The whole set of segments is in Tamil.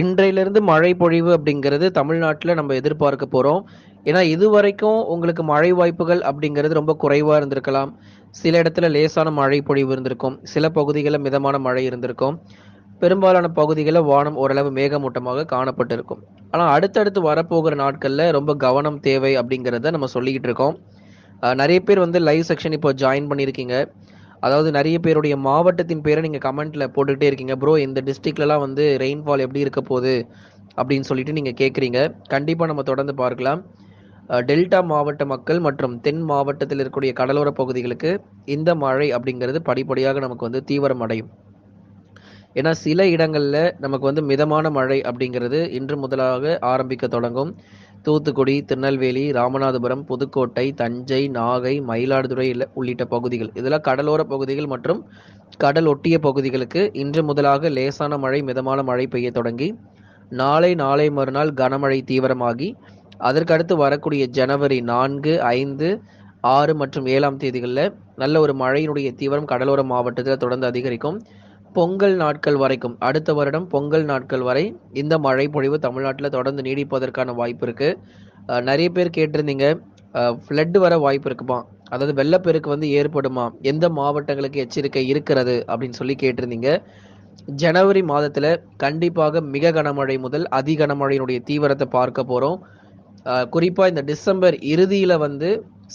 இன்றையிலிருந்து மழை பொழிவு அப்படிங்கிறது தமிழ்நாட்டில் நம்ம எதிர்பார்க்க போகிறோம் ஏன்னா இதுவரைக்கும் உங்களுக்கு மழை வாய்ப்புகள் அப்படிங்கிறது ரொம்ப குறைவாக இருந்திருக்கலாம். சில இடத்துல லேசான மழை பொழிவு இருந்திருக்கும். சில பகுதிகளில் மிதமான மழை இருந்திருக்கும். பெரும்பாலான பகுதிகளில் வானம் ஓரளவு மேகமூட்டமாக காணப்பட்டிருக்கும். ஆனால் அடுத்தடுத்து வரப்போகிற நாட்களில் ரொம்ப கவனம் தேவை அப்படிங்கிறத நம்ம சொல்லிக்கிட்டு இருக்கோம். நிறைய பேர் வந்து லைவ் செக்ஷன் இப்போ ஜாயின் பண்ணியிருக்கீங்க. அதாவது நிறைய பேருடைய மாவட்டத்தின் பேரை நீங்கள் கமெண்ட்டில் போட்டுக்கிட்டே இருக்கீங்க. ப்ரோ இந்த டிஸ்ட்ரிக்ட்லலாம் வந்து ரெயின்ஃபால் எப்படி இருக்க போகுது? அப்படின்னு சொல்லிட்டு நீங்கள் கேட்குறீங்க கண்டிப்பாக நம்ம தொடர்ந்து பார்க்கலாம். டெல்டா மாவட்ட மக்கள் மற்றும் தென் மாவட்டத்தில் இருக்கக்கூடிய கடலோர பகுதிகளுக்கு இந்த மழை அப்படிங்கிறது படிப்படியாக நமக்கு வந்து தீவிரம் அடையும் ஏன்னா சில இடங்களில் நமக்கு வந்து மிதமான மழை அப்படிங்கிறது இன்று முதலாக ஆரம்பிக்க தொடங்கும். தூத்துக்குடி திருநெல்வேலி ராமநாதபுரம் புதுக்கோட்டை தஞ்சை நாகை மயிலாடுதுறை உள்ளிட்ட பகுதிகள். இதெல்லாம் கடலோர பகுதிகள் மற்றும் கடல் ஒட்டிய பகுதிகளுக்கு இன்று முதலாக லேசான மழை மிதமான மழை பெய்ய தொடங்கி நாளை நாளை மறுநாள் கனமழை தீவிரமாகி அதற்கடுத்து வரக்கூடிய ஜனவரி நான்கு ஐந்து ஆறு மற்றும் ஏழாம் தேதிகளில் நல்ல ஒரு மழையினுடைய தீவிரம் கடலோர மாவட்டத்தில் தொடர்ந்து அதிகரிக்கும். பொங்கல் நாட்கள் வரைக்கும் அடுத்த வருடம் பொங்கல் நாட்கள் வரை இந்த மழை பொழிவு தமிழ்நாட்டில் தொடர்ந்து நீடிப்பதற்கான வாய்ப்பு இருக்கு. நிறைய பேர் கேட்டிருந்தீங்க ஃப்ளட் வர வாய்ப்பு இருக்குமா? அதாவது வெள்ளப்பெருக்கு வந்து ஏற்படுமா? எந்த மாவட்டங்களுக்கு எச்சரிக்கை இருக்கிறது? அப்படின்னு சொல்லி கேட்டிருந்தீங்க. ஜனவரி மாதத்துல கண்டிப்பாக மிக கனமழை முதல் அதி கனமழையினுடைய தீவிரத்தை பார்க்க போறோம். குறிப்பாக குறிப்பா இந்த டிசம்பர் இறுதியில வந்து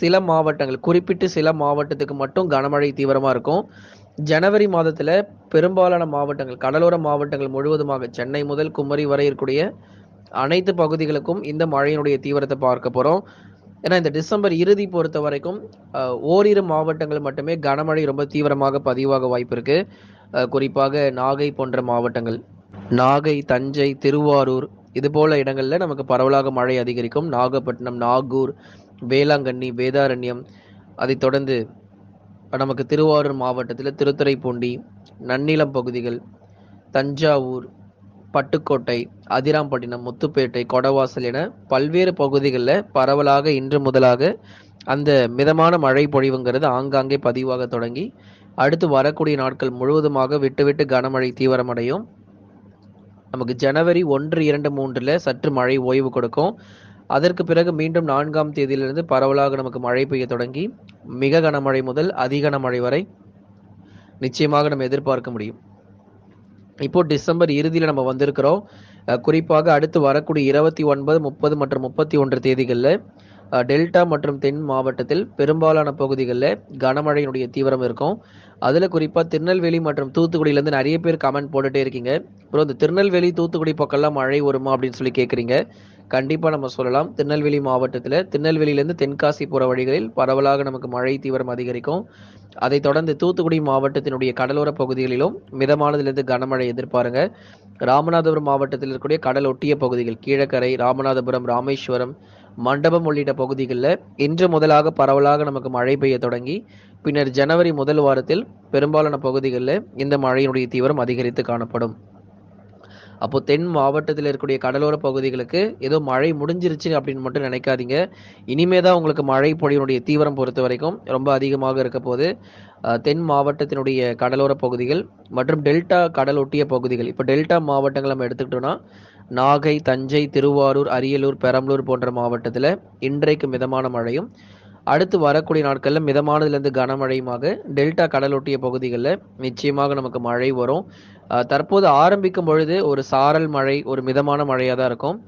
சில மாவட்டங்கள் குறிப்பிட்டு சில மாவட்டத்துக்கு மட்டும் கனமழை தீவிரமா இருக்கும். ஜனவரி மாதத்தில் பெரும்பாலான மாவட்டங்கள் கடலோர மாவட்டங்கள் முழுவதுமாக சென்னை முதல் குமரி வரை இருக்கக்கூடிய அனைத்து பகுதிகளுக்கும் இந்த மழையினுடைய தீவிரத்தை பார்க்க போகிறோம் ஏன்னா இந்த டிசம்பர் இறுதி பொறுத்த வரைக்கும் ஓரிரு மாவட்டங்கள் மட்டுமே கனமழை ரொம்ப தீவிரமாக பதிவாக வாய்ப்பு இருக்கு. குறிப்பாக நாகை போன்ற மாவட்டங்கள். நாகை தஞ்சை திருவாரூர் இது போல இடங்களில் நமக்கு பரவலாக மழை அதிகரிக்கும். நாகப்பட்டினம் நாகூர் வேளாங்கண்ணி வேதாரண்யம் அதைத் தொடர்ந்து நமக்கு திருவாரூர் மாவட்டத்தில் திருத்துறைப்பூண்டி நன்னிலம் பகுதிகள் தஞ்சாவூர் பட்டுக்கோட்டை அதிராம்பட்டினம் முத்துப்பேட்டை கொடவாசல் என பல்வேறு பகுதிகளில் பரவலாக இன்று முதலாக அந்த மிதமான மழை பொழிவுங்கிறது ஆங்காங்கே பதிவாக தொடங்கி அடுத்து வரக்கூடிய நாட்கள் முழுவதுமாக விட்டுவிட்டு கனமழை தீவிரமடையும். நமக்கு ஜனவரி ஒன்று இரண்டு மூன்றில் சற்று மழை ஓய்வு கொடுக்கும். அதற்கு பிறகு மீண்டும் நான்காம் தேதியிலிருந்து பரவலாக நமக்கு மழை பெய்ய தொடங்கி மிக கனமழை முதல் அதி கனமழை வரை நிச்சயமாக நம்ம எதிர்பார்க்க முடியும். இப்போ டிசம்பர் இறுதியில் நம்ம வந்திருக்கிறோம். குறிப்பாக அடுத்து வரக்கூடிய இருபத்தி ஒன்பது முப்பது மற்றும் முப்பத்தி ஒன்று தேதிகளில் டெல்டா மற்றும் தென் மாவட்டத்தில் பெரும்பாலான பகுதிகளில் கனமழையினுடைய தீவிரம் இருக்கும். அதில் குறிப்பாக திருநெல்வேலி மற்றும் தூத்துக்குடியிலேருந்து நிறைய பேர் கமெண்ட் போட்டுகிட்டே இருக்கீங்க. அப்புறம் இந்த திருநெல்வேலி தூத்துக்குடி பக்கம்லாம் மழை வருமா அப்படின்னு சொல்லி கேட்குறீங்க கண்டிப்பாக நம்ம சொல்லலாம். திருநெல்வேலி மாவட்டத்தில் திருநெல்வேலியிலேருந்து தென்காசி போகிற வழிகளில் பரவலாக நமக்கு மழை தீவிரம் அதிகரிக்கும். அதைத் தொடர்ந்து தூத்துக்குடி மாவட்டத்தினுடைய கடலோர பகுதிகளிலும் மிதமானதிலிருந்து கனமழை எதிர்பாருங்க. ராமநாதபுரம் மாவட்டத்தில் இருக்கக்கூடிய கடல் ஒட்டிய பகுதிகள் கீழக்கரை ராமநாதபுரம் ராமேஸ்வரம் மண்டபம் உள்ளிட்ட பகுதிகளில் இன்று முதலாக பரவலாக நமக்கு மழை பெய்ய தொடங்கி பின்னர் ஜனவரி முதல் வாரத்தில் பெரும்பாலான பகுதிகளில் இந்த மழையினுடைய தீவிரம் அதிகரித்து காணப்படும். அப்போ தென் மாவட்டத்தில் இருக்கக்கூடிய கடலோர பகுதிகளுக்கு ஏதோ மழை முடிஞ்சிருச்சு அப்படின்னு மட்டும் நினைக்காதீங்க. இனிமே தான் உங்களுக்கு மழை பொழியினுடைய தீவிரம் பொறுத்த வரைக்கும் ரொம்ப அதிகமாக இருக்க போது தென் மாவட்டத்தினுடைய கடலோர பகுதிகள் மற்றும் டெல்டா கடல் ஒட்டிய பகுதிகள். இப்போ டெல்டா மாவட்டங்கள் நம்ம எடுத்துக்கிட்டோம்னா நாகை தஞ்சை திருவாரூர் அரியலூர் பெரம்பலூர் போன்ற மாவட்டத்தில் இன்றைக்கு மிதமான மழையும் அடுத்து வரக்கூடிய நாட்களில் மிதமானதுலேருந்து கனமழையுமாக டெல்டா கடலொட்டிய பகுதிகளில் நிச்சயமாக நமக்கு மழை வரும். தற்போது ஆரம்பிக்கும் பொழுது ஒரு சாரல் மழை ஒரு மிதமான மழையாக தான் இருக்கும்.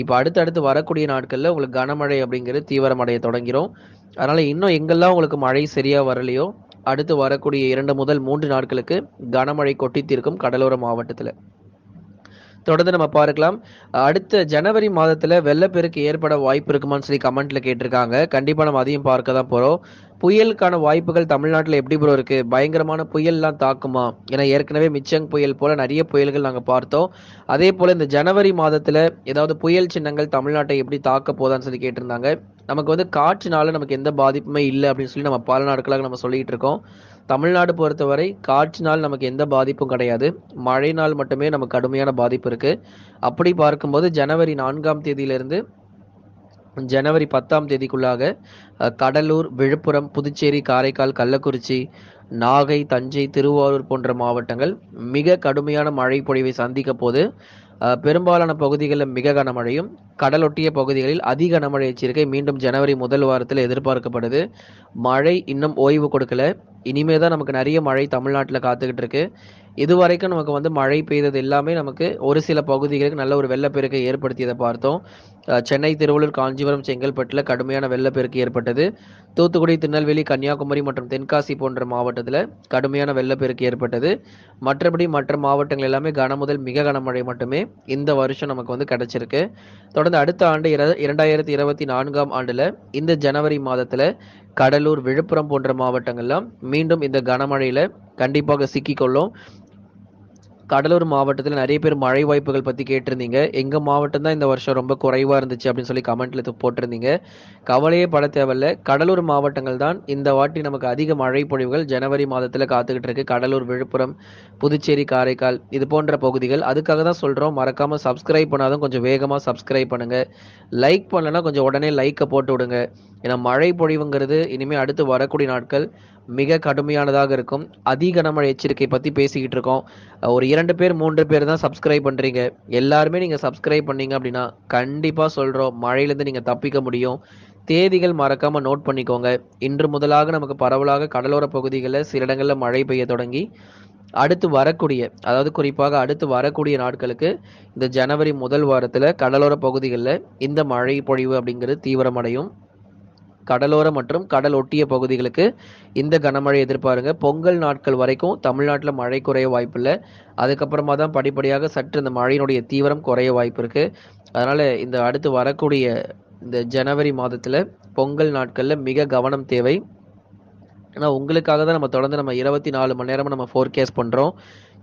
இப்போ அடுத்தடுத்து வரக்கூடிய நாட்களில் உங்களுக்கு கனமழை அப்படிங்கிறது தீவிரமடைய தொடங்கிடும் அதனால் இன்னும் எங்கெல்லாம் உங்களுக்கு மழை சரியாக வரலையோ அடுத்து வரக்கூடிய இரண்டு முதல் மூன்று நாட்களுக்கு கனமழை கொட்டித்தீர்க்கும் கடலோர மாவட்டத்தில். தொடர்ந்து நம்ம பார்க்கலாம். அடுத்த ஜனவரி மாதத்துல வெள்ளப்பெருக்கு ஏற்பட வாய்ப்பு இருக்குமான்னு சொல்லி கமெண்ட்ல கேட்டிருக்காங்க. கண்டிப்பா நம்ம அதையும் பார்க்க தான் போறோம். புயலுக்கான வாய்ப்புகள் தமிழ்நாட்டில் எப்படி ப்ரோ இருக்கு? பயங்கரமான புயல்லாம் தாக்குமா? ஏன்னா ஏற்கனவே மிச்சங் புயல் போல நிறைய புயல்கள் நாங்கள் பார்த்தோம். அதே போல இந்த ஜனவரி மாதத்துல ஏதாவது புயல் சின்னங்கள் தமிழ்நாட்டை எப்படி தாக்க போதான்னு சொல்லி கேட்டிருந்தாங்க. நமக்கு வந்து காற்றுனால நமக்கு எந்த பாதிப்புமே இல்லை அப்படின்னு சொல்லி நம்ம பல நாட்களாக நம்ம சொல்லிட்டு இருக்கோம். தமிழ்நாடு பொறுத்தவரை காற்றினால் நமக்கு எந்த பாதிப்பும் கிடையாது. மழைனால் மட்டுமே நமக்கு கடுமையான பாதிப்பு இருக்கு. அப்படி பார்க்கும்போது ஜனவரி நான்காம் தேதியிலிருந்து ஜனவரி பத்தாம் தேதிக்குள்ளாக கடலூர் விழுப்புரம் புதுச்சேரி காரைக்கால் கள்ளக்குறிச்சி நாகை தஞ்சை திருவாரூர் போன்ற மாவட்டங்கள் மிக கடுமையான மழை பொழிவை சந்திக்க போது பெரும்பாலான பகுதிகளில் மிக கனமழையும் கடலொட்டிய பகுதிகளில் அதி கனமழை எச்சரிக்கை மீண்டும் ஜனவரி முதல் வாரத்தில் எதிர்பார்க்கப்படுது. மழை இன்னும் ஓய்வு கொடுக்கல. இனிமே தான் நமக்கு நிறைய மழை தமிழ்நாட்டில் காத்துக்கிட்டு இருக்கு. இது வரைக்கும் நமக்கு வந்து மழை பெய்தது எல்லாமே நமக்கு ஒரு சில பகுதிகளுக்கு நல்ல ஒரு வெள்ளப்பெருக்கை ஏற்படுத்தியதை பார்த்தோம். சென்னை திருவள்ளூர் காஞ்சிபுரம் செங்கல்பட்டில் கடுமையான வெள்ளப்பெருக்கு ஏற்பட்டது. தூத்துக்குடி திருநெல்வேலி கன்னியாகுமரி மற்றும் தென்காசி போன்ற மாவட்டத்தில் கடுமையான வெள்ளப்பெருக்கு ஏற்பட்டது. மற்றபடி மற்ற மாவட்டங்கள் எல்லாமே கனமுதல் மிக கனமழை மட்டுமே இந்த வருஷம் நமக்கு வந்து கிடைச்சிருக்கு. தொடர்ந்து அடுத்த ஆண்டு இர இரண்டாயிரத்தி இருபத்தி நான்காம் ஆண்டில் இந்த ஜனவரி மாதத்தில் கடலூர் விழுப்புரம் போன்ற மாவட்டங்கள்லாம் மீண்டும் இந்த கனமழையில் கண்டிப்பாக சிக்கிக்கொள்ளும். கடலூர் மாவட்டத்தில் நிறைய பேர் மழை வாய்ப்புகள் பற்றி கேட்டிருந்தீங்க. எங்கள் மாவட்டம் தான் இந்த வருஷம் ரொம்ப குறைவாக இருந்துச்சு அப்படின்னு சொல்லி கமெண்ட்ல போட்டிருந்தீங்க. கவலையே பட தேவையில்ல. கடலூர் மாவட்டங்கள் தான் இந்த வாட்டி நமக்கு அதிக மழை பொழிவுகள் ஜனவரி மாதத்தில் காத்துக்கிட்டு இருக்கு. கடலூர் விழுப்புரம் புதுச்சேரி காரைக்கால் இது போன்ற பகுதிகள். அதுக்காக தான் சொல்கிறோம் மறக்காமல் சப்ஸ்கிரைப் பண்ணாதான் கொஞ்சம் வேகமாக சப்ஸ்கிரைப் பண்ணுங்கள் லைக் பண்ணலன்னா கொஞ்சம் உடனே லைக்கை போட்டு விடுங்க. ஏன்னா மழை பொழிவுங்கிறது இனிமேல் அடுத்து வரக்கூடிய நாட்கள். மிக கடுமையானதாக இருக்கும். அதிக கனமழை எச்சரிக்கை பற்றி பேசிக்கிட்டு இருக்கோம். ஒரு இரண்டு பேர் மூன்று பேர் தான் சப்ஸ்கிரைப் பண்ணுறீங்க எல்லாருமே நீங்கள் சப்ஸ்கிரைப் பண்ணீங்க அப்படின்னா கண்டிப்பாக சொல்கிறோம் மழையிலேருந்து நீங்கள் தப்பிக்க முடியும். தேதிகள் மறக்காமல் நோட் பண்ணிக்கோங்க. இன்று முதலாக நமக்கு பரவலாக கடலோர பகுதிகளில் சில இடங்களில் மழை பெய்ய தொடங்கி அடுத்து வரக்கூடிய அதாவது குறிப்பாக அடுத்து வரக்கூடிய நாட்களுக்கு இந்த ஜனவரி முதல் வாரத்தில் கடலோர பகுதிகளில் இந்த மழை பொழிவு அப்படிங்கிறது தீவிரமடையும். கடலோர மற்றும் கடல் ஒட்டிய பகுதிகளுக்கு இந்த கனமழை எதிர்பாருங்க. பொங்கல் நாட்கள் வரைக்கும் தமிழ்நாட்டில் மழை குறைய வாய்ப்பில்லை. அதுக்கப்புறமா தான் படிப்படியாக சற்று இந்த மழையினுடைய தீவிரம் குறைய வாய்ப்பு இருக்கு. அதனால இந்த அடுத்து வரக்கூடிய இந்த ஜனவரி மாதத்துல பொங்கல் நாட்கள்ல மிக கவனம் தேவை. ஏன்னா உங்களுக்காக தான் நம்ம தொடர்ந்து நம்ம இருபத்தி நாலு மணி நேரமும் நம்ம ஃபோர்கேஸ்ட் பண்றோம்.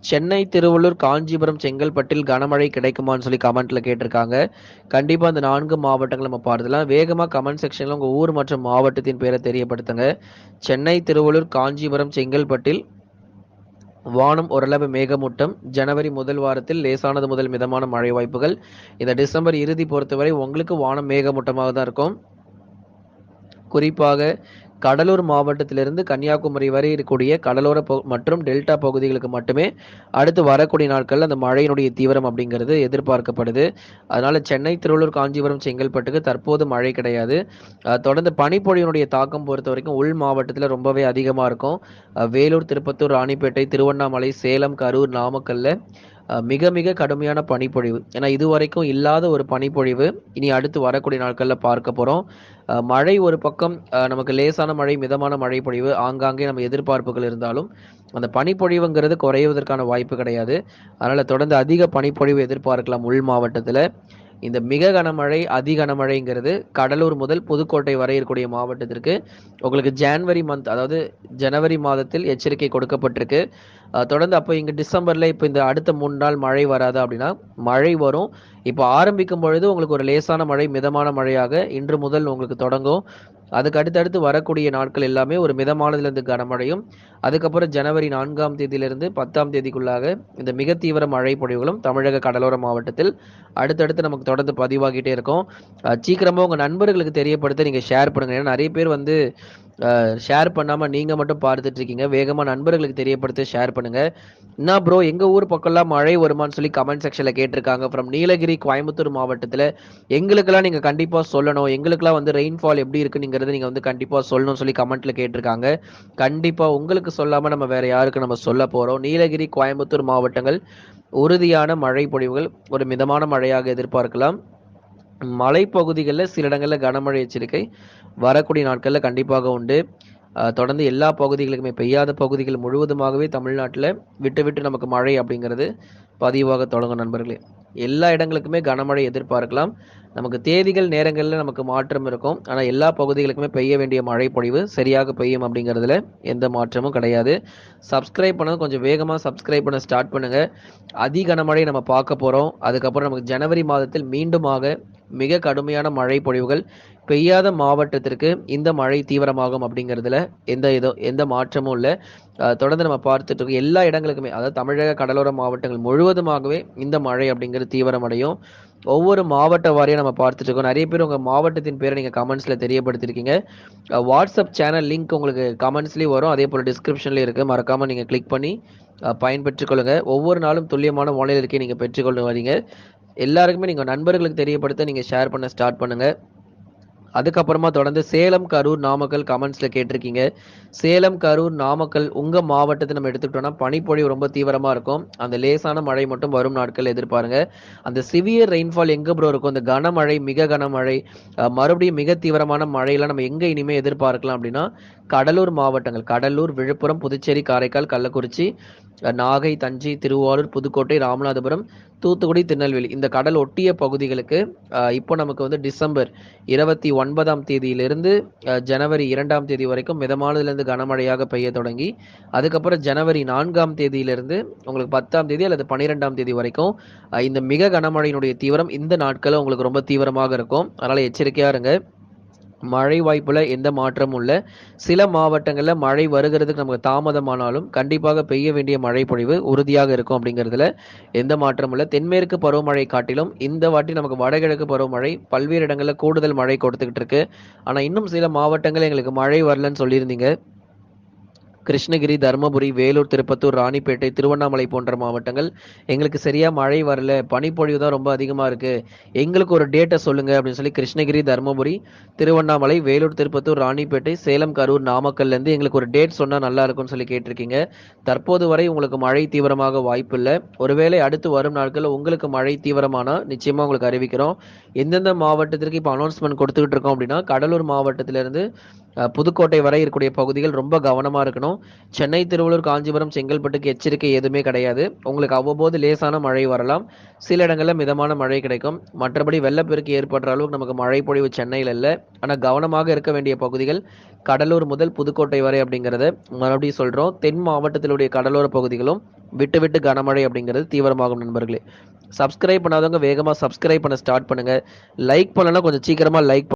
சென்னை திருவள்ளூர் காஞ்சிபுரம் செங்கல்பட்டில் கனமழை கிடைக்குமான்னு சொல்லி கமெண்ட்ல கேட்டிருக்காங்க. கண்டிப்பா அந்த நான்கு மாவட்டங்கள் நம்ம பார்த்துலாம் வேகமா கமெண்ட் செக்ஷன்ல உங்க ஊர் மற்றும் மாவட்டத்தின் பேரை தெரியப்படுத்துங்க. சென்னை திருவள்ளூர் காஞ்சிபுரம் செங்கல்பட்டில் வானம் ஓரளவு மேகமூட்டம். ஜனவரி முதல் வாரத்தில் லேசானது முதல் மிதமான மழை வாய்ப்புகள். இந்த டிசம்பர் இறுதி பொறுத்தவரை உங்களுக்கு வானம் மேகமூட்டமாக தான் இருக்கும். குறிப்பாக கடலூர் மாவட்டத்திலிருந்து கன்னியாகுமரி வரை இருக்கக்கூடிய கடலோர மற்றும் டெல்டா பகுதிகளுக்கு மட்டுமே அடுத்து வரக்கூடிய நாட்களில் அந்த மழையினுடைய தீவிரம் அப்படிங்கிறது எதிர்பார்க்கப்படுது. அதனால சென்னை திருவள்ளூர் காஞ்சிபுரம் செங்கல்பட்டுக்கு தற்போது மழை கிடையாது. தொடர்ந்து பனிப்பொழியினுடைய தாக்கம் பொறுத்த வரைக்கும் உள் மாவட்டத்தில் ரொம்பவே அதிகமாக இருக்கும். வேலூர் திருப்பத்தூர் ராணிப்பேட்டை திருவண்ணாமலை சேலம் கரூர் நாமக்கல்ல மிக மிக கடுமையான பனிப்பொழிவு. ஏன்னா இதுவரைக்கும் இல்லாத ஒரு பனிப்பொழிவு. இனி அடுத்து வரக்கூடிய நாட்களில் பார்க்க போகிறோம் மழை ஒரு பக்கம் நமக்கு லேசான மழை மிதமான மழை பொழிவு ஆங்காங்கே நம்ம எதிர்பார்ப்புகள் இருந்தாலும் அந்த பனிப்பொழிவுங்கிறது குறைவதற்கான வாய்ப்பு கிடையாது. அதனால் தொடர்ந்து அதிக பனிப்பொழிவு எதிர்பார்க்கலாம் உள் மாவட்டத்தில். இந்த மிக கனமழை அதி கனமழைங்கிறது கடலூர் முதல் புதுக்கோட்டை வரை இருக்கக்கூடிய மாவட்டத்திற்கு உங்களுக்கு ஜான்வரி மந்த் அதாவது ஜனவரி மாதத்தில் எச்சரிக்கை கொடுக்கப்பட்டிருக்கு. தொடர்ந்து அப்போ இங்கே டிசம்பரில் இப்போ இந்த அடுத்த மூணு நாள் மழை வராது அப்படின்னா மழை வரும். இப்போ ஆரம்பிக்கும் பொழுது உங்களுக்கு ஒரு லேசான மழை மிதமான மழையாக இன்று முதல் உங்களுக்கு தொடங்கும். அதுக்கு அடுத்தடுத்து வரக்கூடிய நாட்கள் எல்லாமே ஒரு மிதமானதுலேருந்து கனமழையும் அதுக்கப்புறம் ஜனவரி நான்காம் தேதியிலிருந்து பத்தாம் தேதிக்குள்ளாக இந்த மிக தீவிர மழை பொழிவுகளும் தமிழக கடலோர மாவட்டத்தில் அடுத்தடுத்து நமக்கு தொடர்ந்து பதிவாகிட்டே இருக்கும். சீக்கிரமாக உங்கள் நண்பர்களுக்கு தெரியப்படுத்த நீங்கள் ஷேர் பண்ணுங்க. ஏன்னா நிறைய பேர் வந்து ஷேர் பண்ணாம நீங்க மட்டும் பார்த்துட்டு இருக்கீங்க. வேகமா நண்பர்களுக்கு தெரியப்படுத்த ஷேர் பண்ணுங்க. என்ன ப்ரோ எங்க ஊர் பக்கம்லாம் மழை வருமான்னு சொல்லி கமெண்ட் செக்ஷன்ல கேட்டிருக்காங்க. ஃப்ரம் நீலகிரி கோயம்புத்தூர் மாவட்டத்துல எங்களுக்கெல்லாம் நீங்க கண்டிப்பா சொல்லணும். எங்களுக்கெல்லாம் வந்து ரெயின்ஃபால் எப்படி இருக்குங்கிறத நீங்க வந்து கண்டிப்பா சொல்லணும்னு சொல்லி கமெண்ட்ல கேட்டிருக்காங்க. கண்டிப்பா உங்களுக்கு சொல்லாம நம்ம வேற யாருக்கு நம்ம சொல்ல போறோம். நீலகிரி கோயம்புத்தூர் மாவட்டங்கள் உறுதியான மழை பொழிவுகள் ஒரு மிதமான மழையாக எதிர்பார்க்கலாம். மலைப்பகுதிகளில் சில இடங்களில் கனமழை எச்சரிக்கை வரக்கூடிய நாட்களில் கண்டிப்பாக உண்டு. தொடர்ந்து எல்லா பகுதிகளுக்குமே பெய்யாத பகுதிகள் முழுவதுமாகவே தமிழ்நாட்டில் விட்டு விட்டு நமக்கு மழை அப்படிங்கிறது பதிவாக தொடங்கும் நண்பர்களே. எல்லா இடங்களுக்குமே கனமழை எதிர்பார்க்கலாம். நமக்கு தேதிகள் நேரங்களில் நமக்கு மாற்றம் இருக்கும். ஆனால் எல்லா பகுதிகளுக்குமே பெய்ய வேண்டிய மழை பொழிவு சரியாக பெய்யும் அப்படிங்கிறதுல எந்த மாற்றமும் கிடையாது. சப்ஸ்கிரைப் பண்ணது கொஞ்சம் வேகமாக சப்ஸ்கிரைப் பண்ண ஸ்டார்ட் பண்ணுங்க. அதி கனமழை நம்ம பார்க்க போகிறோம் அதுக்கப்புறம் நமக்கு ஜனவரி மாதத்தில் மீண்டுமாக மிக கடுமையான மழை பொழிவுகள் பெய்யாத மாவட்டத்திற்கு இந்த மழை தீவிரமாகும் அப்படிங்கிறதுல எந்த இதோ எந்த மாற்றமும் இல்லை. தொடர்ந்து நம்ம பார்த்துட்டு இருக்கோம். எல்லா இடங்களுக்குமே அதாவது தமிழக கடலோர மாவட்டங்கள் முழுவதுமாகவே இந்த மழை அப்படிங்கிறது தீவிரமடையும். ஒவ்வொரு மாவட்ட வாரியாக நம்ம பார்த்துட்டு இருக்கோம். நிறைய பேர் உங்கள் மாவட்டத்தின் பேரை நீங்கள் கமெண்ட்ஸில் தெரியப்படுத்திருக்கீங்க. வாட்ஸ்அப் சேனல் லிங்க் உங்களுக்கு கமெண்ட்ஸ்லேயும் வரும். அதே போல் டிஸ்கிரிப்ஷன்லேயும் இருக்குது மறக்காமல் நீங்கள் கிளிக் பண்ணி பயன்பெற்றுக்கொள்ளுங்க. பயன்பெற்றுக் ஒவ்வொரு நாளும் துல்லியமான வானிலை இருக்கே நீங்கள் பெற்றுக்கொண்டு வரீங்க. எல்லாருக்குமே நீங்கள் நண்பர்களுக்கு தெரியப்படுத்த நீங்கள் ஷேர் பண்ண ஸ்டார்ட் பண்ணுங்கள் அதுக்கப்புறமா தொடர்ந்து சேலம் கரூர் நாமக்கல் கமெண்ட்ஸில் கேட்டிருக்கீங்க. சேலம் கரூர் நாமக்கல் உங்கள் மாவட்டத்தை நம்ம எடுத்துக்கிட்டோம்னா பனிப்பொழிவு ரொம்ப தீவிரமாக இருக்கும். அந்த லேசான மழை மட்டும் வரும் நாட்கள் எதிர்பாருங்க. அந்த சிவியர் ரெயின்ஃபால் எங்கே ப்ரோ இருக்கும்? அந்த கனமழை மிக கனமழை மறுபடியும் மிக தீவிரமான மழையெல்லாம் நம்ம எங்கே இனிமேல் எதிர்பார்க்கலாம் அப்படின்னா கடலூர் மாவட்டங்கள். கடலூர் விழுப்புரம் புதுச்சேரி காரைக்கால் கள்ளக்குறிச்சி நாகை தஞ்சை திருவாரூர் புதுக்கோட்டை ராமநாதபுரம் தூத்துக்குடி திருநெல்வேலி. இந்த கடல் ஒட்டிய பகுதிகளுக்கு இப்போ நமக்கு வந்து டிசம்பர் இருபத்தி ஒன்பதாம் தேதியிலிருந்து ஜனவரி இரண்டாம் தேதி வரைக்கும் மிதமானதுலேருந்து கனமழையாக பெய்ய தொடங்கி அதுக்கப்புறம் ஜனவரி நான்காம் தேதியிலிருந்து உங்களுக்கு பத்தாம் தேதி அல்லது பன்னிரெண்டாம் தேதி வரைக்கும் இந்த மிக கனமழையினுடைய தீவிரம் இந்த நாட்களில் உங்களுக்கு ரொம்ப தீவிரமாக இருக்கும். அதனால் எச்சரிக்கையாக இருங்க. மழை வாய்ப்புல எந்த மாற்றமும் இல்லை. சில மாவட்டங்களில் மழை வருகிறதுக்கு நமக்கு தாமதமானாலும் கண்டிப்பாக பெய்ய வேண்டிய மழை பொழிவு உறுதியாக இருக்கும் அப்படிங்கிறதுல எந்த மாற்றமும் இல்லை. தென்மேற்கு பருவமழை காட்டிலும் இந்த வாட்டி நமக்கு வடகிழக்கு பருவமழை பல்வேறு இடங்களில் கூடுதல் மழை கொடுத்துக்கிட்டு இருக்கு. ஆனால் இன்னும் சில மாவட்டங்கள் எங்களுக்கு மழை வரலன்னு சொல்லியிருந்தீங்க. கிருஷ்ணகிரி தருமபுரி வேலூர் திருப்பத்தூர் ராணிப்பேட்டை திருவண்ணாமலை போன்ற மாவட்டங்கள். எங்களுக்கு சரியா மழை வரல. பனிப்பொழிவு தான் ரொம்ப அதிகமாக இருக்கு. எங்களுக்கு ஒரு டேட்டை சொல்லுங்க அப்படின்னு சொல்லி கிருஷ்ணகிரி தருமபுரி திருவண்ணாமலை வேலூர் திருப்பத்தூர் ராணிப்பேட்டை சேலம் கரூர் நாமக்கல்ல இருந்து எங்களுக்கு ஒரு டேட் சொன்னா நல்லா இருக்கும்னு சொல்லி கேட்டிருக்கீங்க. தற்போது வரை உங்களுக்கு மழை தீவிரமாக வாய்ப்பு இல்லை ஒருவேளை அடுத்து வரும் நாட்களில் உங்களுக்கு மழை தீவிரமானா நிச்சயமா உங்களுக்கு அறிவிக்கிறோம். எந்தெந்த மாவட்டத்திற்கு இப்போ அனௌன்ஸ்மெண்ட் கொடுத்துக்கிட்டு இருக்கோம் அப்படின்னா கடலூர் மாவட்டத்திலிருந்து புதுக்கோட்டை வரை இருக்கக்கூடிய பகுதிகள் ரொம்ப கவனமாக இருக்கணும். சென்னை திருவள்ளூர் காஞ்சிபுரம் செங்கல்பட்டுக்கு எச்சரிக்கை எதுவுமே கிடையாது. உங்களுக்கு அவ்வப்போது லேசான மழை வரலாம். சில இடங்களில் மிதமான மழை கிடைக்கும். மற்றபடி வெள்ளப்பெருக்கு ஏற்படுற அளவுக்கு நமக்கு மழை பொழிவு சென்னையில் இல்லை. ஆனால் கவனமாக இருக்க வேண்டிய பகுதிகள் கடலூர் முதல் புதுக்கோட்டை வரை அப்படிங்கிறத மறுபடியும் சொல்கிறோம் தென் மாவட்டத்திலுடைய கடலோர பகுதிகளும் விட்டு விட்டு கனமழை அப்படிங்கிறது தீவிரமாகும் நண்பர்களே. சப்ஸ்கிரைப் பண்ணாதவங்க வேகமாக சப்ஸ்கிரைப் பண்ண ஸ்டார்ட் பண்ணுங்கள் லைக் பண்ணலன்னா கொஞ்சம் சீக்கிரமாக லைக்